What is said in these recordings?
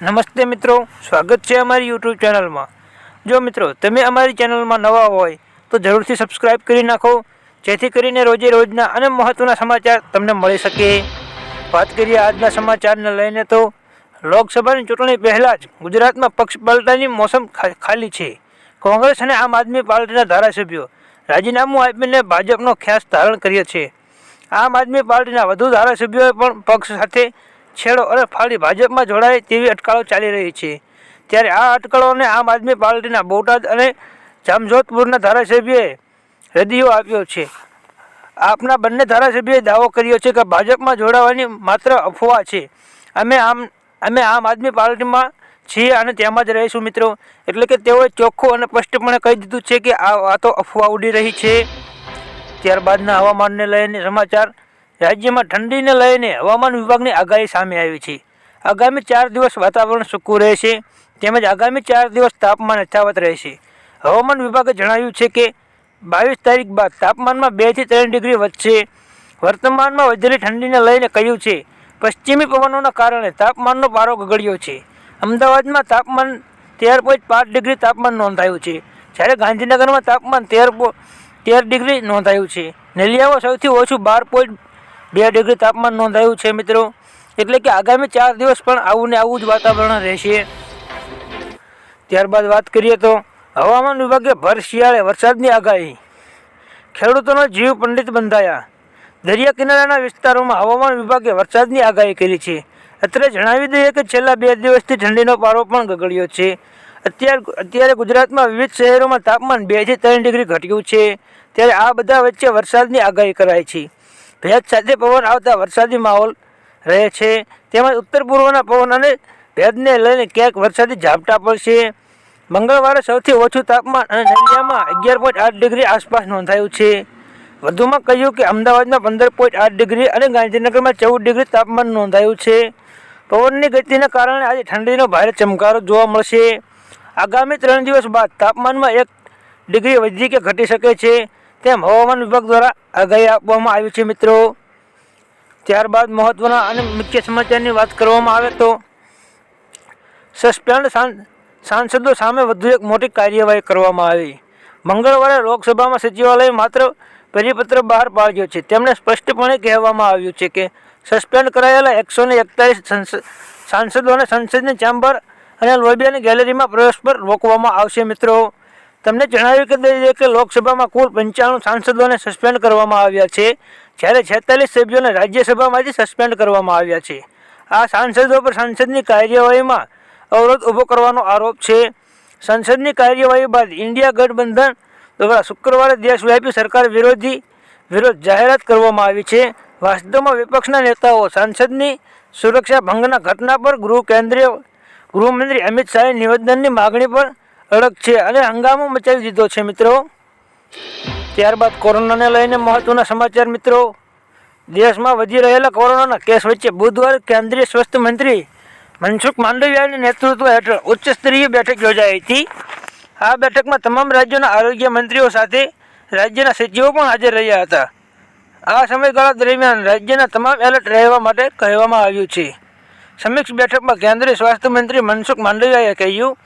નમસ્તે મિત્રો, સ્વાગત છે અમારી યુટ્યુબ ચેનલમાં. જો મિત્રો, તમે અમારી ચેનલમાં નવા હોય, તો જરૂરથી સબસ્ક્રાઈબ કરી નાખો. જેથી કરીને રોજે રોજના અને મહત્ત્વના સમાચાર તમને મળી શકે. વાત કરીએ આજના સમાચારને લઈને તો, લોકસભાની ચૂંટણી પહેલાં જ ગુજરાતમાં પક્ષ પલટાની મોસમ ખાલી છે. કોંગ્રેસ અને આમ આદમી પાર્ટીના ધારાસભ્યો રાજીનામું આપીને ભાજપનો ખ્યાસ ધારણ કર્યો છે. આમ આદમી પાર્ટીના વધુ ધારાસભ્યોએ પણ પક્ષ સાથે છેડો અને ફાળી ભાજપમાં જોડાય તેવી અટકળો ચાલી રહી છે. ત્યારે આ અટકળોને આમ આદમી પાર્ટીના બોટાદ અને જામજોધપુરના ધારાસભ્યએ રદિયો આપ્યો છે. આપના બંને ધારાસભ્યએ દાવો કર્યો છે કે ભાજપમાં જોડાવાની માત્ર અફવા છે. અમે આમ અમે આમ આદમી પાર્ટીમાં છીએ અને તેમાં જ રહીશું મિત્રો. એટલે કે તેઓએ ચોખ્ખું અને સ્પષ્ટપણે કહી દીધું છે કે આ વાતો અફવા ઉડી રહી છે. ત્યારબાદના હવામાનને લઈને સમાચાર રાજ્યમાં ઠંડીને લઈને હવામાન વિભાગની આગાહી સામે આવી છે. આગામી ચાર દિવસ વાતાવરણ સૂકું રહેશે તેમજ આગામી ચાર દિવસ તાપમાન યથાવત રહેશે. હવામાન વિભાગે જણાવ્યું છે કે બાવીસ તારીખ બાદ તાપમાનમાં બેથી ત્રણ ડિગ્રી વધશે. વર્તમાનમાં વધેલી ઠંડીને લઈને કહ્યું છે, પશ્ચિમી પવનોના કારણે તાપમાનનો પારો ગગડ્યો છે. અમદાવાદમાં તાપમાન તેર પોઈન્ટ પાંચ ડિગ્રી તાપમાન નોંધાયું છે. જ્યારે ગાંધીનગરમાં તાપમાન તેર તેર ડિગ્રી નોંધાયું છે. નલિયામાં સૌથી ઓછું બાર પોઈન્ટ બે ડિગ્રી તાપમાન નોંધાયું છે મિત્રો. એટલે કે આગામી ચાર દિવસ પણ આવું ને આવું જ વાતાવરણ રહેશે. ત્યારબાદ વાત કરીએ તો હવામાન વિભાગે ભર શિયાળે વરસાદની આગાહી. ખેડૂતોનો જીવ પંડિત બંધાયા. દરિયા કિનારાના વિસ્તારોમાં હવામાન વિભાગે વરસાદની આગાહી કરી છે. અત્રે જણાવી દઈએ કે છેલ્લા બે દિવસથી ઠંડીનો પારો પણ ગગડ્યો છે. અત્યારે અત્યારે ગુજરાતમાં વિવિધ શહેરોમાં તાપમાન બેથી ત્રણ ડિગ્રી ઘટ્યું છે. ત્યારે આ બધા વચ્ચે વરસાદની આગાહી કરાઈ છે. ભેજ સાથે પવન આવતા વરસાદી માહોલ રહે છે. તેમજ ઉત્તર પૂર્વના પવન અને ભેજને લઈને ક્યાંક વરસાદી ઝાપટા પડશે. મંગળવારે સૌથી ઓછું તાપમાન અને નલિયામાં અગિયાર પોઈન્ટ આઠ ડિગ્રી આસપાસ નોંધાયું છે. વધુમાં કહ્યું કે અમદાવાદમાં પંદર પોઈન્ટ આઠ ડિગ્રી અને ગાંધીનગરમાં ચૌદ ડિગ્રી તાપમાન નોંધાયું છે. પવનની ગતિના કારણે આજે ઠંડીનો ભારે ચમકારો જોવા મળશે. આગામી ત્રણ દિવસ બાદ તાપમાનમાં એક ડિગ્રી વધી કે ઘટી શકે છે. તેમ હવામાન વિભાગ દ્વારા આગાહી આપવામાં આવી છે મિત્રો. ત્યારબાદ મહત્ત્વના અને મુખ્ય સમાચારની વાત કરવામાં આવે તો સસ્પેન્ડ સાંસદો સામે વધુ એક મોટી કાર્યવાહી કરવામાં આવી. મંગળવારે લોકસભામાં સચિવાલયે માત્ર પરિપત્ર બહાર પાડ્યો છે. તેમણે સ્પષ્ટપણે કહેવામાં આવ્યું છે કે સસ્પેન્ડ કરાયેલા એકસો ને એકતાલીસ સાંસદોને સંસદની ચેમ્બર અને લોબિયાની ગેલેરીમાં પ્રવેશ પર રોકવામાં આવશે મિત્રો. તમને જણાવ્યું કે દઈએ કે લોકસભામાં કુલ પંચાણું સાંસદોને સસ્પેન્ડ કરવામાં આવ્યા છે. જ્યારે છેતાલીસ સભ્યોને રાજ્યસભામાંથી સસ્પેન્ડ કરવામાં આવ્યા છે. આ સાંસદો પર સંસદની કાર્યવાહીમાં અવરોધ ઊભો કરવાનો આરોપ છે. સંસદની કાર્યવાહી બાદ ઇન્ડિયા ગઠબંધન દ્વારા શુક્રવારે દેશવ્યાપી સરકાર વિરોધી વિરોધ જાહેરાત કરવામાં આવી છે. વાસ્તવમાં વિપક્ષના નેતાઓ સાંસદની સુરક્ષા ભંગના ઘટના પર ગૃહ કેન્દ્રીય ગૃહમંત્રી અમિત શાહે નિવેદનની માગણી પર અડગ છે અને હંગામો મચાવી દીધો છે, મિત્રો. ત્યારબાદ કોરોનાને લઈને મહત્વના સમાચાર, મિત્રો. દેશમાં વધી રહેલા કોરોનાના કેસ વચ્ચે બુધવારે કેન્દ્રીય સ્વાસ્થ્ય મંત્રી મનસુખ માંડવિયાના નેતૃત્વ હેઠળ ઉચ્ચ સ્તરીય બેઠક યોજાઈ હતી. આ બેઠકમાં તમામ રાજ્યોના આરોગ્ય મંત્રીઓ સાથે રાજ્યના સચિવો પણ હાજર રહ્યા હતા. આ સમયગાળા દરમિયાન રાજ્યના તમામ એલર્ટ રહેવા માટે કહેવામાં આવ્યું છે. સમીક્ષ બેઠકમાં કેન્દ્રીય સ્વાસ્થ્ય મંત્રી મનસુખ માંડવિયાએ કહ્યું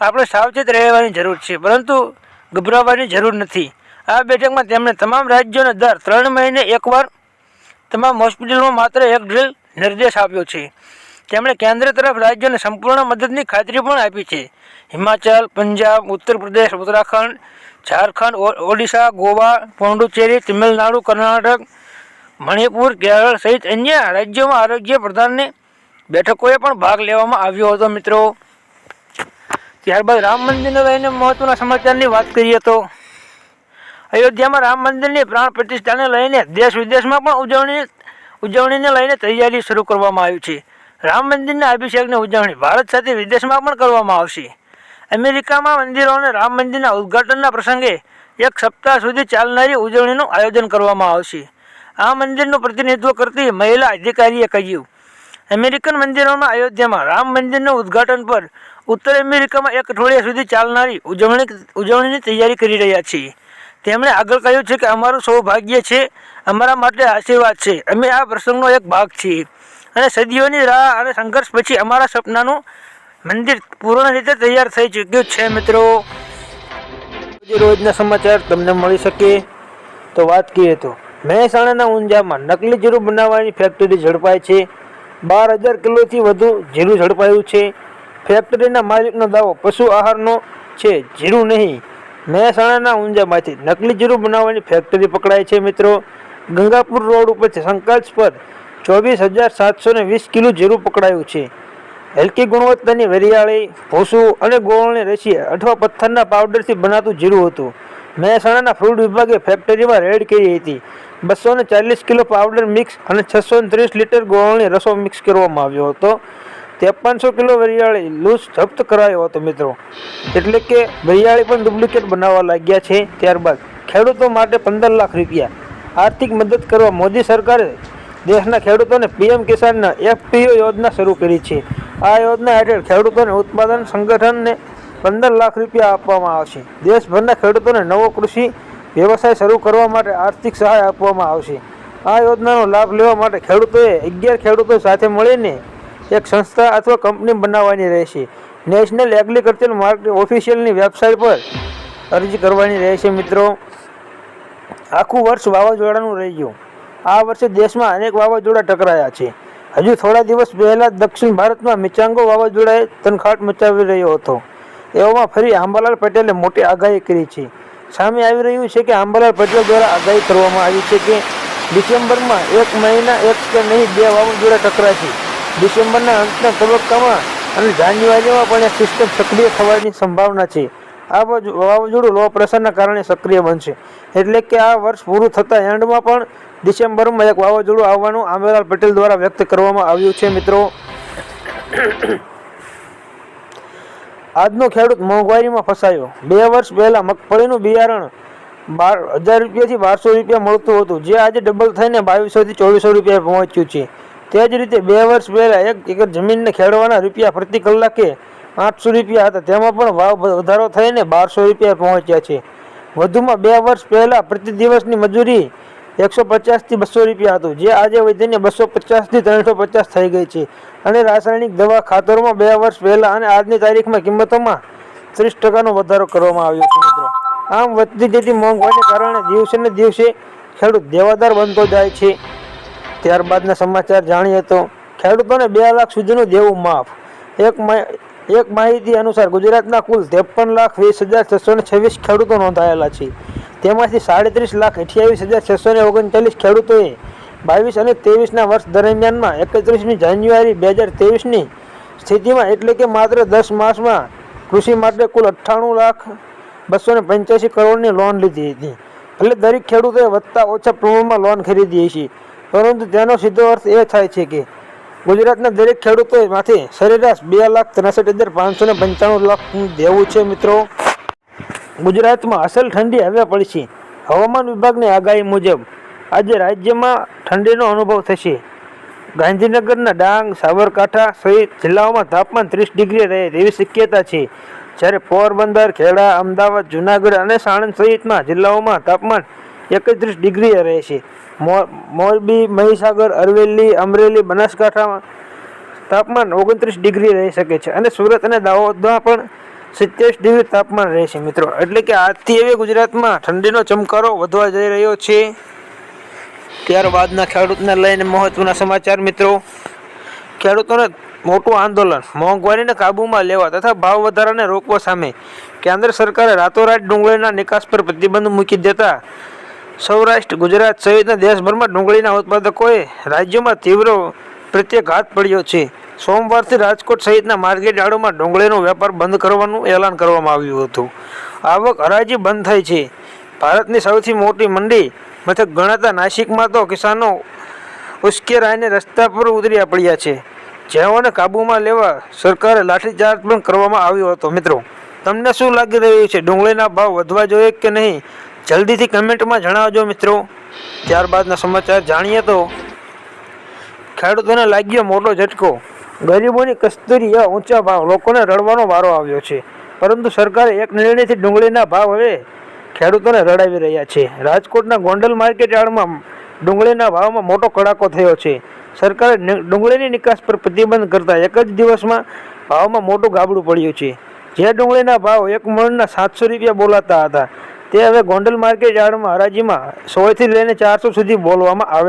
આપણે સાવચેત રહેવાની જરૂર છે, પરંતુ ગભરાવાની જરૂર નથી. આ બેઠકમાં તેમણે તમામ રાજ્યોને દર ત્રણ મહિને એકવાર તમામ હોસ્પિટલમાં માત્ર એક ડ્રીલ નિર્દેશ આપ્યો છે. તેમણે કેન્દ્ર તરફ રાજ્યોને સંપૂર્ણ મદદની ખાતરી પણ આપી છે. હિમાચલ, પંજાબ, ઉત્તર પ્રદેશ, ઉત્તરાખંડ, ઝારખંડ ઓડિશા, ગોવા પોંડુચેરી તમિલનાડુ, કર્ણાટક, મણિપુર, કેરળ સહિત અન્ય રાજ્યોમાં આરોગ્ય પ્રધાનની બેઠકોએ પણ ભાગ લેવામાં આવ્યો હતો, મિત્રો. ત્યારબાદ રામ મંદિરને લઈને મહત્વના સમાચારની વાત કરીએ તો, અયોધ્યામાં રામ મંદિરની પ્રાણ પ્રતિષ્ઠાને લઈને દેશ વિદેશમાં પણ ઉજવણી, ઉજવણીને લઈને તૈયારી શરૂ કરવામાં આવી છે. રામ મંદિરના અભિષેકની ઉજવણી ભારત સાથે વિદેશમાં પણ કરવામાં આવશે. અમેરિકામાં મંદિરો અને રામ મંદિરના ઉદ્ઘાટનના પ્રસંગે એક સપ્તાહ સુધી ચાલનારી ઉજવણીનું આયોજન કરવામાં આવશે. આ મંદિરનું પ્રતિનિધિત્વ કરતી મહિલા અધિકારીએ કહ્યું, અમેરિકન મંદિરોમાં અયોધ્યામાં રામ મંદિરના ઉદ્ઘાટન પર ઉત્તર અમેરિકામાં એક અઠવાડિયા સુધી ચાલનારી ઉજવણી ઉજવણીની તૈયારી કરી રહ્યા છીએ. તેમણે આગળ કહ્યું છે કે અમારું સૌભાગ્ય છે, અમારા માટે આશીર્વાદ છે. અમે આ પ્રસંગનો એક ભાગ છીએ. અને સદીઓની રાહ અને સંઘર્ષ પછી અમારા સપનાનું મંદિર પૂર્ણ રીતે તૈયાર થઈ ચૂક્યું છે, મિત્રો. રોજ રોજના સમાચાર તમને મળી શકે. તો વાત કરીએ તો, મહેસાણાના ઊંઝામાં નકલી જીરું બનાવવાની ફેક્ટરી ઝડપાઈ છે. બાર હજાર કિલોથી વધુ જીરું ઝડપાયું છે. ફેક્ટરીના માલિકનો દાવો, પશુ આહારનો છે, જીરું નહીં. મહેસાણાના ઊંઝામાંથી નકલી જીરું બનાવવાની ફેક્ટરી પકડાય છે, મિત્રો. ગંગાપુર રોડ ઉપરથી શંકાસ્પદ ચોવીસ હજાર સાતસો ને વીસ કિલો જીરું પકડાયું છે. હલકી ગુણવત્તાની વરિયાળી, ભૂસું અને ગોળની રસી અથવા પથ્થરના પાવડરથી બનાતું જીરું હતું. મહેસાણાના ફ્રૂટ વિભાગે ફેક્ટરીમાં રેડ કરી હતી. બસો ચાલીસ કિલો પાવડર મિક્સ અને છસો ત્રીસ લીટર ગોળની રસો મિક્સ કરવામાં આવ્યો હતો. ત્રેપનસો કિલો વરિયાળી લૂઝ જપ્ત કરાયો હતો મિત્રો. એટલે કે વરિયાળી પણ ડુપ્લિકેટ બનાવવા લાગ્યા છે. ત્યારબાદ ખેડૂતો માટે પંદર લાખ રૂપિયા. આર્થિક મદદ કરવા મોદી સરકારે દેશના ખેડૂતોને પીએમ કિસાનના એફપીઓ યોજના શરૂ કરી છે. આ યોજના હેઠળ ખેડૂતોને ઉત્પાદન સંગઠનને પંદર લાખ રૂપિયા આપવામાં આવશે. દેશભરના ખેડૂતોને નવો કૃષિ વ્યવસાય શરૂ કરવા માટે આર્થિક સહાય આપવામાં આવશે. આ યોજનાનો લાભ લેવા માટે ખેડૂતોએ અગિયાર ખેડૂતો સાથે મળીને એક સંસ્થા અથવા કંપની બનાવવાની રહેશે. નેશનલ એગ્રીકલ્ચર માર્કેટ ઓફિશિયલની વેબસાઇટ પર અરજી કરવાની રહેશે, મિત્રો. આખું વર્ષ વાવાઝોડાનું રહી ગયું. આ વર્ષે દેશમાં અનેક વાવાઝોડા ટકરાયા છે. હજુ થોડા દિવસ પહેલાં દક્ષિણ ભારતમાં મિચાંગો વાવાઝોડાએ તનખાટ મચાવી રહ્યો હતો. એવામાં ફરી આંબાલાલ પટેલે મોટી આગાહી કરી છે. સામે આવી રહ્યું છે કે આંબાલાલ પટેલ દ્વારા આગાહી કરવામાં આવી છે કે ડિસેમ્બરમાં એક મહિના એક કે નહીં બે વાવાઝોડા ટકરાશે. ડિસેમ્બરના અંતના તબક્કામાં અને જાન્યુઆરીમાં પણ એક સિસ્ટમ સક્રિય થવાની સંભાવના છે. આ વાવાઝોડું લો પ્રેશરના કારણે સક્રિય બનશે. એટલે કે આ વર્ષ પૂરું થતાં એન્ડમાં પણ ડિસેમ્બરમાં એક વાવાઝોડું આવવાનું આંબેલાલ પટેલ દ્વારા વ્યક્ત કરવામાં આવ્યું છે, મિત્રો. આજનો ખેડૂત મોંઘવારીમાં ફસાયો. બે વર્ષ પહેલાં મગફળીનું બિયારણ બાર હજાર રૂપિયાથી બારસો રૂપિયા મળતું હતું. જે આજે ડબલ થઈને બાવીસોથી ચોવીસો રૂપિયા પહોંચ્યું છે. તે જ રીતે બે વર્ષ પહેલાં એક એકર જમીનને ખેડવાના રૂપિયા પ્રતિ કલાકે આઠસો રૂપિયા હતા. તેમાં પણ ભાવ વધારો થઈને બારસો રૂપિયા પહોંચ્યા છે. વધુમાં બે વર્ષ પહેલાં પ્રતિ દિવસની મજૂરી એકસો પચાસથી બસો રૂપિયા હતું, જે આજે વધીને બસો પચાસથી ત્રણસો પચાસ થઈ ગઈ છે. અને રાસાયણિક દવા ખાતરોમાં બે વર્ષ પહેલાં અને આજની તારીખમાં કિંમતોમાં ત્રીસ ટકાનો વધારો કરવામાં આવ્યો છે મિત્રો. આમ વધતી જતી મોંઘવારીને કારણે દિવસે ને દિવસે ખેડૂત દેવાદાર બનતો જાય છે. ત્યારબાદના સમાચાર જાણીએ તો ખેડૂતોને બે લાખ સુધીનું દેવું માફ. એક એક માહિતી અનુસાર ગુજરાતના કુલ ત્રેપન લાખ વીસ હજાર છસો ને છવ્વીસ ખેડૂતો નોંધાયેલા છે. તેમાંથી સાડત્રીસ લાખ અઠ્યાવીસ હજાર છસો ને ઓગણચાલીસ ખેડૂતોએ બાવીસ અને ત્રેવીસના વર્ષ દરમિયાનમાં એકત્રીસમી જાન્યુઆરી બે હજાર ત્રેવીસની સ્થિતિમાં એટલે કે માત્ર દસ માસમાં કૃષિ માટે કુલ અઠ્ઠાણું લાખ બસો ને પંચ્યાસી કરોડની લોન લીધી હતી. એટલે દરેક ખેડૂતોએ વધતા ઓછા પ્રમાણમાં લોન ખરીદી છે પરંતુ તેનો સીધો અર્થ એ થાય છે કે ગુજરાતના દરેક ખેડૂતોમાંથી સરેરાશ બે લાખ ત્રેસઠ હજાર પાંચસો ને પંચાણું લાખ દેવું છે મિત્રો. ગુજરાતમાં અસલ ઠંડી હવે પડશે. હવામાન વિભાગની આગાહી મુજબ આજે રાજ્યમાં ઠંડીનો અનુભવ થશે. ગાંધીનગરના ડાંગ, સાબરકાંઠા સહિત જિલ્લાઓમાં તાપમાન ત્રીસ ડિગ્રી રહે તેવી શક્યતા છે. જ્યારે પોરબંદર, ખેડા, અમદાવાદ, જુનાગઢ અને સાણંદ સહિતના જિલ્લાઓમાં તાપમાન એકત્રીસ ડિગ્રીએ રહેશે મોરબી, મહીસાગર અરવેલી અમરેલી, બનાસકાંઠામાં તાપમાન ઓગણત્રીસ ડિગ્રી રહી શકે છે અને સુરત અને દાહોદમાં પણ સિત્તેર ડિગ્રી તાપમાન રહેશે મિત્રો. એટલે કે આજથી એવી ગુજરાતમાં ઠંડીનો ચમકારો વધવા જઈ રહ્યો છે. ત્યારબાદના ખેડૂતને લઈને મહત્વના સમાચાર મિત્રો. ખેડૂતોને મોટું આંદોલન, મોંઘવારીને કાબૂમાં લેવા તથા ભાવ વધારાને રોકવા સામે કેન્દ્ર સરકારે રાતોરાત ડુંગળીના નિકાસ પર પ્રતિબંધ મૂકી દેતા સૌરાષ્ટ્ર, ગુજરાત સહિતના દેશભરમાં ડુંગળીના ઉત્પાદકોએ રાજ્યમાં તીવ્ર પ્રત્યાઘાત પડ્યો છે. સોમવારથી રાજકોટ સહિતના માર્કેટયાર્ડોમાં ડુંગળીનો વેપાર બંધ કરવાનું એલાન કરવામાં આવ્યું હતું. આવક હરાજી બંધ થઈ છે. ભારતની સૌથી મોટી મંડી મથક ગણાતા નાસિકમાં તો કિસાનો ઉશ્કેરાઈને રસ્તા પર ઉતરી પડ્યા છે. જેઓને કાબૂમાં લેવા સરકારે લાઠીચાર્જ પણ કરવામાં આવ્યો હતો. મિત્રો, તમને શું લાગી રહ્યું છે? ડુંગળીના ભાવ વધવા જોઈએ કે નહીં? જલ્દીથી કમેન્ટમાં જણાવજો મિત્રો. ત્યારબાદના સમાચાર જાણીએ તો ખેડૂતોને લાગ્યો મોટો ઝટકો. ગરીબોની કસ્તુરી ઊંચા ભાવ, લોકોને રડવાનો વારો આવ્યો છે. પરંતુ સરકારે એક નિર્ણયથી ડુંગળીના ભાવ હવે ખેડૂતોને રડાવી રહ્યા છે. રાજકોટના ગોંડલ માર્કેટ યાર્ડમાં ડુંગળીના ભાવમાં મોટો કડાકો થયો છે. સરકારે ડુંગળીની નિકાસ પર પ્રતિબંધ કરતા એક જ દિવસમાં ભાવમાં મોટું ગાબડું પડ્યું છે. જે ડુંગળીના ભાવ એક મણના સાતસો રૂપિયા બોલાતા હતા. તે હવે ગોંડલ માર્કેટ યાર્ડમાં હરાજીમાં સોળથી લઈને ચારસો સુધી બોલવામાં આવે છે.